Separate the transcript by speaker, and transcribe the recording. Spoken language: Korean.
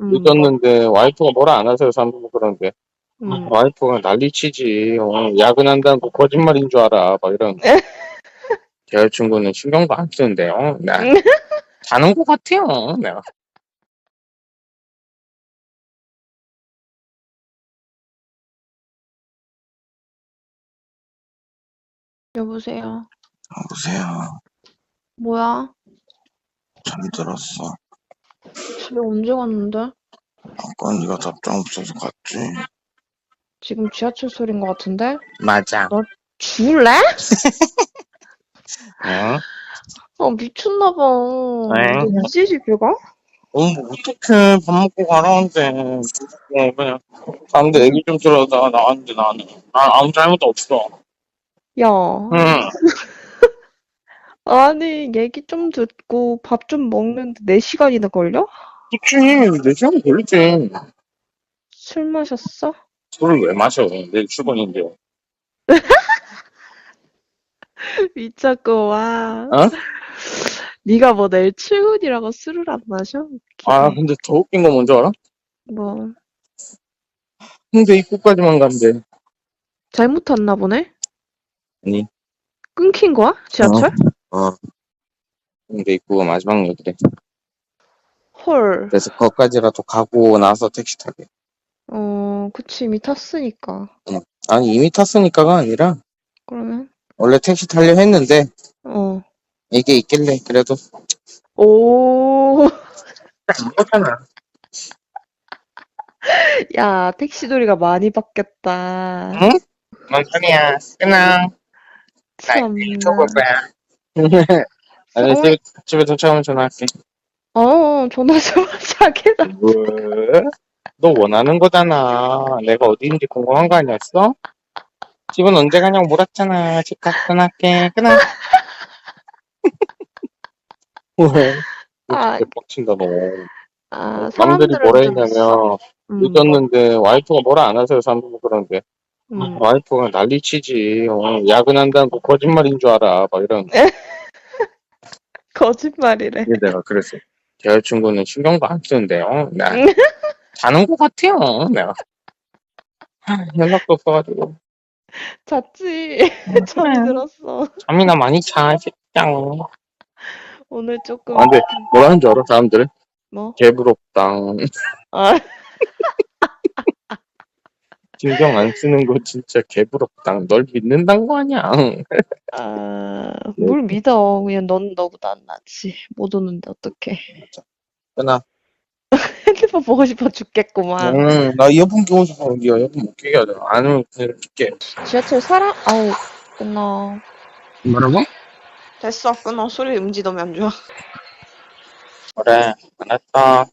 Speaker 1: 음,
Speaker 2: 늦었는데 와이프가 뭐라 안 하세요 사람들 그러는데
Speaker 1: 뭐, 음.
Speaker 2: 와이프가 난리치지. 어, 야근한다는 거 거짓말인 줄 알아. 막 이런. 제 여자친구는 신경도 안 쓰는데요 나 자는 것 같아요 내가
Speaker 1: 여보세요.
Speaker 2: 여보세요.
Speaker 1: 뭐야?
Speaker 2: 잠들었어
Speaker 1: 집에 언제 갔는데?
Speaker 2: 아까 네가 답장 없어서 갔지
Speaker 1: 지금 지하철 소리인 것 같은데?
Speaker 2: 맞아
Speaker 1: 죽을래?
Speaker 2: 어?
Speaker 1: 아 미쳤나봐.
Speaker 2: 네.
Speaker 1: 너 이제 집에 가?
Speaker 2: 어, 뭐 어떡해. 밥 먹고 가라는데. 어, 그냥. 가는데 얘기 좀 들어다 나왔는데 나는. 난 아무 잘못도 없어.
Speaker 1: 야,
Speaker 2: 응.
Speaker 1: 아니 얘기 좀 듣고 밥 좀 먹는데 4시간이나 걸려?
Speaker 2: 그치. 내 시간 걸리지.
Speaker 1: 술 마셨어?
Speaker 2: 술을 왜 마셔. 내일 출근인데.
Speaker 1: 미쳤고 와.
Speaker 2: 어?
Speaker 1: 네가 뭐 내일 출근이라고 술을 안 마셔?
Speaker 2: 아. 근데 더 웃긴 거 뭔지 알아?
Speaker 1: 뭐
Speaker 2: 홍대 입구까지만 간대.
Speaker 1: 잘못 탔나 보네?
Speaker 2: 아니.
Speaker 1: 끊긴 거야? 지하철?
Speaker 2: 어. 홍대 입구가 마지막 역이래.
Speaker 1: 헐.
Speaker 2: 그래서 거기까지라도 가고 나서 택시 타게.
Speaker 1: 어, 그치 이미 탔으니까.
Speaker 2: 아니, 이미 탔으니까가 아니라,
Speaker 1: 그러면
Speaker 2: 원래 택시 타려 했는데,
Speaker 1: 어.
Speaker 2: 이게 있길래, 그래도.
Speaker 1: 오.
Speaker 2: 안 거잖아.
Speaker 1: 야, 택시돌이가 많이 바뀌었다.
Speaker 2: 응? 뭔 소리야. 끊어.
Speaker 1: 참나.
Speaker 2: 쳐볼 거야. 아니, 집에, 집에 도착하면 전화할게.
Speaker 1: 어, 전화 좀 자기다.
Speaker 2: 왜? 너 원하는 거잖아. 내가 어디인지 궁금한 거 아니었어? 집은 언제 가냐고 물었잖아. 집 가서 전화할게. 끊어. 왜?
Speaker 1: 아,
Speaker 2: 빡친다, 너.
Speaker 1: 아,
Speaker 2: 사람들이
Speaker 1: 사람들은
Speaker 2: 뭐라
Speaker 1: 좀
Speaker 2: 했냐면,
Speaker 1: 음,
Speaker 2: 늦었는데 와이프가 뭐라 안 하세요, 사람들 그러는데.
Speaker 1: 음.
Speaker 2: 와이프가 난리 치지. 어, 야근한다는 거 거짓말인 줄 알아. 막 이런.
Speaker 1: 거짓말이래.
Speaker 2: 이게 내가 그랬어. 제 여자친구는 신경도 안 쓰는데요. 나
Speaker 1: 음.
Speaker 2: 자는 것 같아요. 내가. 하, 연락도 없어가지고.
Speaker 1: 잤지. 잠이 들었어.
Speaker 2: 잠이나 많이 자, 새끼야.
Speaker 1: 오늘 조금
Speaker 2: 아, 근데 뭐라는 줄 알아, 사람들은?
Speaker 1: 뭐?
Speaker 2: 개부럽다.
Speaker 1: 아,
Speaker 2: 신경 안 쓰는 거 진짜 개부럽다. 널 믿는단 거 아니야.
Speaker 1: 아, 뭘 믿어. 그냥 넌 너보다 안 낫지. 못 오는데 어떡해.
Speaker 2: 끊어.
Speaker 1: 핸드폰 보고 싶어 죽겠구만.
Speaker 2: 응, 나 이어폰 끼고 싶어. 니 이어폰 못 끼게 하자. 안 하면 그냥 줄게.
Speaker 1: 지하철 사람? 아우, 끊어.
Speaker 2: 뭐라고?
Speaker 1: 됐어, 끊어. 소리 음지 너무 안 좋아.
Speaker 2: 그래, 알았어.